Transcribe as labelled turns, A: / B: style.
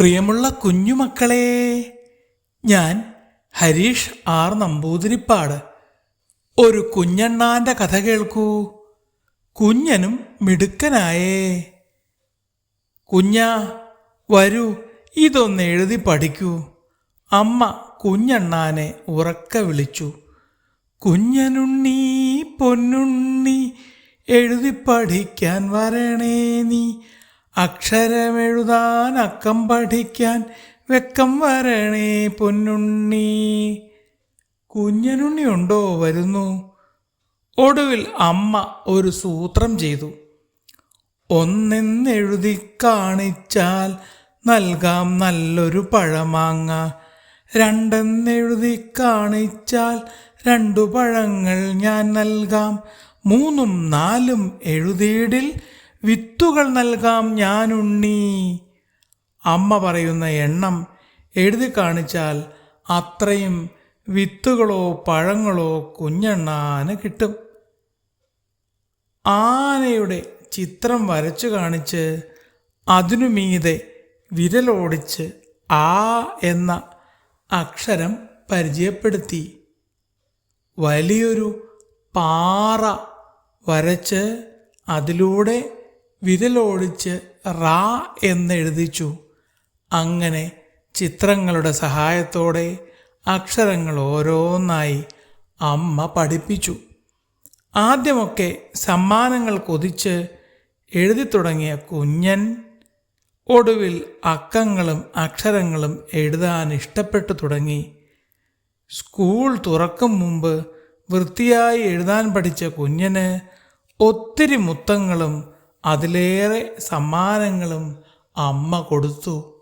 A: പ്രിയമുള്ള കുഞ്ഞുമക്കളെ ഞാൻ ഹരീഷ് ആർ നമ്പൂതിരിപ്പാട്. ഒരു കുഞ്ഞണ്ണാന്റെ കഥ കേൾക്കൂ. കുഞ്ഞനും മിടുക്കനായേ. കുഞ്ഞാ വരൂ ഇതൊന്ന് എഴുതി പഠിക്കൂ. അമ്മ കുഞ്ഞണ്ണാനെ ഉറക്ക വിളിച്ചു. കുഞ്ഞനുണ്ണി പൊന്നുണ്ണി എഴുതി പഠിക്കാൻ വരണേ നീ. അക്ഷരമെഴുതാൻ അക്കം പഠിക്കാൻ വെക്കം വരണേ പൊന്നുണ്ണി. കുഞ്ഞനുണ്ണി ഉണ്ടോ വരുന്നു. ഒടുവിൽ അമ്മ ഒരു സൂത്രം ചെയ്തു. ഒന്നെന്നെഴുതി കാണിച്ചാൽ നൽകാം നല്ലൊരു പഴമാങ്ങ. രണ്ടെന്നെഴുതി കാണിച്ചാൽ രണ്ടു പഴങ്ങൾ ഞാൻ നൽകാം. മൂന്നും നാലും എഴുതിയിടിൽ വിത്തുകൾ നൽകാം ഞാനുണ്ണി. അമ്മ പറയുന്ന എണ്ണം എഴുതി കാണിച്ചാൽ അത്രയും വിത്തുകളോ പഴങ്ങളോ കുഞ്ഞണ്ണാന് കിട്ടും. ആനയുടെ ചിത്രം വരച്ചു കാണിച്ച് അതിനു മീതെ വിരലോടിച്ച് ആ എന്ന അക്ഷരം പരിചയപ്പെടുത്തി. വലിയൊരു പാറ വരച്ച് അതിലൂടെ വിരലോടിച്ച് റാ എന്നെഴുതിച്ചു അങ്ങനെ ചിത്രങ്ങളുടെ സഹായത്തോടെ അക്ഷരങ്ങൾ ഓരോന്നായി അമ്മ പഠിപ്പിച്ചു. ആദ്യമൊക്കെ സമ്മാനങ്ങൾ കൊതിച്ച് എഴുതി തുടങ്ങിയ കുഞ്ഞൻ ഒടുവിൽ അക്കങ്ങളും അക്ഷരങ്ങളും എഴുതാൻ ഇഷ്ടപ്പെട്ടു തുടങ്ങി. സ്കൂൾ തുറക്കും മുമ്പ് വൃത്തിയായി എഴുതാൻ പഠിച്ച കുഞ്ഞന് ഒത്തിരി മുത്തങ്ങളും അതിലേറെ സമ്മാനങ്ങളും അമ്മ കൊടുത്തു.